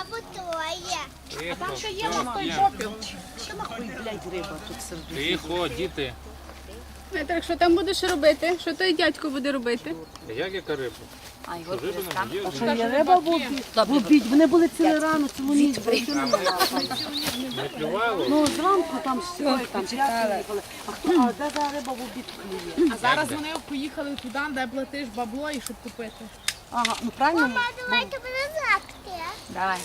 Або троє. Тихо, Ще є все, на той є. Що нахуй, блядь, риба тут сидить? Тихо, діти. Петр, що там будеш робити? Що той дядько буде робити? Як яка риба? А, його є. А що є риба в обід? В обід. Вони були цілий ранок, цілу ніч. Не? Ну, зранку там все, там. А хто, а де за риба в обід клює? А зараз вони поїхали туди, де платиш бабло і щоб купити. Ага, ну правильно? Мама, давайте мене завтра. Давай.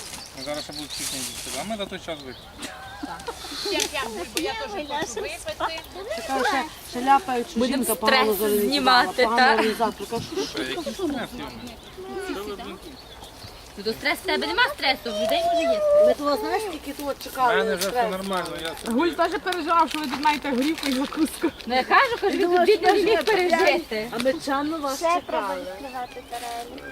Зараз ще будуть пісні діти. А ми за той час. Як я бо я теж хочу випити. Така ще, що жінка погано зарізала, знімати, погано та? організаторка. Що Який стрес, Йоми? Ну, До стресу в тебе нема стресу, в людей може є. Ми того, знаєш, тільки тут У чекали. мене вже все нормально. Я це- Гуль теж переживав, що ви тут маєте горівку і закуску. Ну я кажу, кажу, він тут бідно не міг пережити. А ми чемно вас Ще чекали. відкривати тарелі.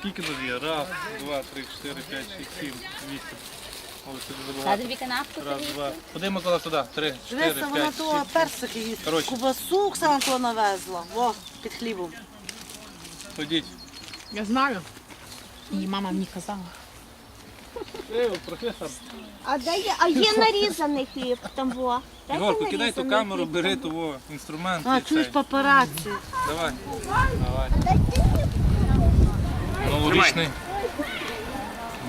Скільки тут є? Раз, два, три, чотири, п'ять, шість, сім, вісім. Та канапку Раз, два. Куди Микола сюди? Три, чотири, Дивися, вона п'ять, того шість. персики їсть. Коротше. Кубасу Оксана того навезла. Во, під хлібом. Ходіть. Я знаю. Її мама мені казала. Е. А де є? А є нарізаний хліб там во. Дайте Ігорку, кидай ту нарізаний камеру, хліб бери там. того інструмент. А, і чуєш цей. папараці. Давай. Давай. Новорічний.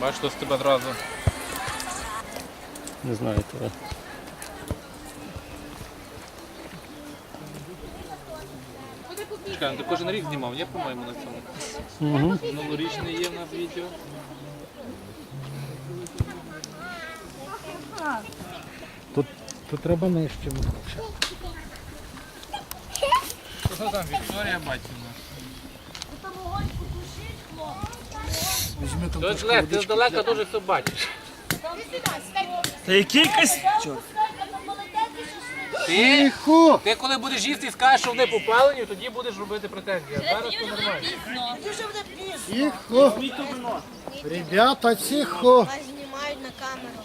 Бач, що з тебе одразу. Не знаю того. Чекай, ти кожен рік знімав, є, по-моєму, на цьому. Угу. Новорічний є в нас відео. Тут, тут треба нижче. Що там, Вікторія Батьківна? Тут Лев, ти здалека дуже все бачиш. Та який костюм? Ти, ти коли будеш їсти і скажеш, що вони попалені, тоді будеш робити претензії. А зараз все нормально. Тихо. Ребята, тихо. Вас знімають на камеру.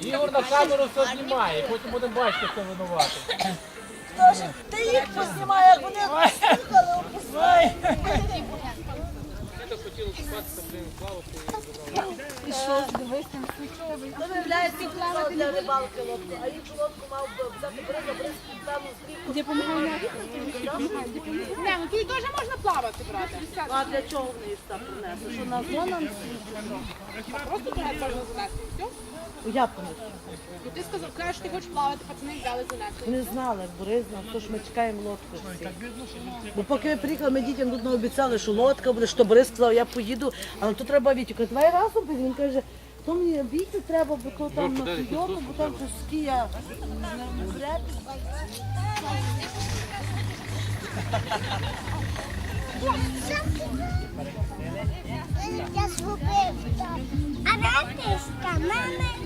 Ігор на камеру все знімає, потім будемо бачити, хто винуватий. Ти їх поснімай, як вони слухали, Я так хотів купатися, блін, плавати Виявляється, плава для рибалки лодку, а іншу лодку мав би взяти бриза. Не, ну тут теж можна плавати, брати. А для чого їх там принесли? Що на зона? Просто треба можна. Я понесу. Ну ти сказав, кажеш, ти хочеш плавати, пацани взяли занесли. Не знали, Борисна, то ж ми чекаємо лодку всі. Бо поки ми приїхали, ми дітям тут обіцяли, що лодка буде, що Борис сказав, я поїду, але тут треба Вітю. Каже, давай разом поїдемо. Він каже, то мені Вітю треба, бо то там на підйому, бо там пуски, я вряд ли. Я згубив там. А натиска, мама.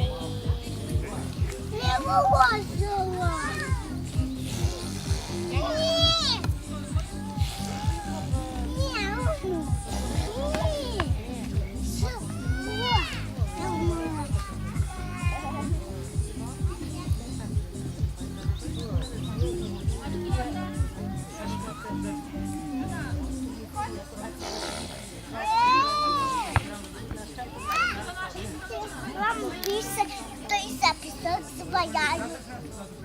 Не bagagem.